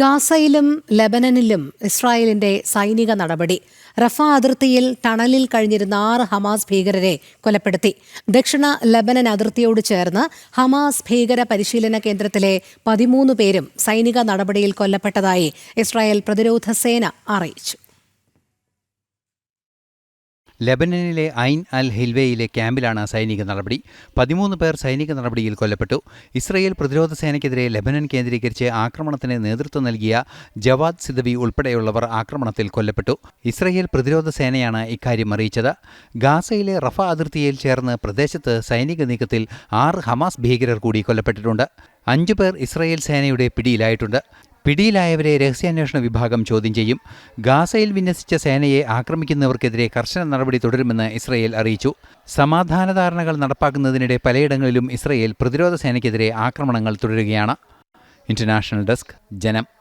ഗാസയിലും ലെബനനിലും ഇസ്രായേലിന്റെ സൈനിക നടപടി. റഫ അതിർത്തിയിൽ ടണലിൽ കഴിഞ്ഞിരുന്ന ആറ് ഹമാസ് ഭീകരരെ കൊലപ്പെടുത്തി. ദക്ഷിണ ലെബനൻ അതിർത്തിയോട് ചേർന്ന് ഹമാസ് ഭീകര പരിശീലന കേന്ദ്രത്തിലെ പതിമൂന്ന് പേരും സൈനിക നടപടിയിൽ കൊല്ലപ്പെട്ടതായി ഇസ്രായേൽ പ്രതിരോധ സേന അറിയിച്ചു. ലെബനനിലെ ഐൻ അൽ ഹിൽവേയിലെ ക്യാമ്പിലാണ് സൈനിക നടപടി. പതിമൂന്ന് പേർ സൈനിക നടപടിയിൽ കൊല്ലപ്പെട്ടു. ഇസ്രയേൽ പ്രതിരോധ സേനയ്ക്കെതിരെ ലെബനൻ കേന്ദ്രീകരിച്ച് ആക്രമണത്തിന് നേതൃത്വം നൽകിയ ജവാദ് സിദവി ഉൾപ്പെടെയുള്ളവർ ആക്രമണത്തിൽ കൊല്ലപ്പെട്ടു. ഇസ്രയേൽ പ്രതിരോധ സേനയാണ് ഇക്കാര്യം അറിയിച്ചത്. ഗാസയിലെ റഫ അതിർത്തിയിൽ ചേർന്ന് പ്രദേശത്ത് സൈനിക നീക്കത്തിൽ ആറ് ഹമാസ് ഭീകരർ കൂടി കൊല്ലപ്പെട്ടിട്ടുണ്ട്. അഞ്ചു പേർ ഇസ്രയേൽ സേനയുടെ പിടിയിലായിട്ടുണ്ട്. പിടിയിലായവരെ രഹസ്യാന്വേഷണ വിഭാഗം ചോദ്യം ചെയ്യും. ഗാസയിൽ വിന്യസിച്ച സേനയെ ആക്രമിക്കുന്നവർക്കെതിരെ കർശന നടപടി തുടരുമെന്ന് ഇസ്രയേൽ അറിയിച്ചു. സമാധാന ധാരണകൾ നടപ്പാക്കുന്നതിനിടെ പലയിടങ്ങളിലും ഇസ്രയേൽ പ്രതിരോധ സേനയ്ക്കെതിരെ ആക്രമണങ്ങൾ തുടരുകയാണ്. ഇന്റർനാഷണൽ ഡെസ്ക് ജനം.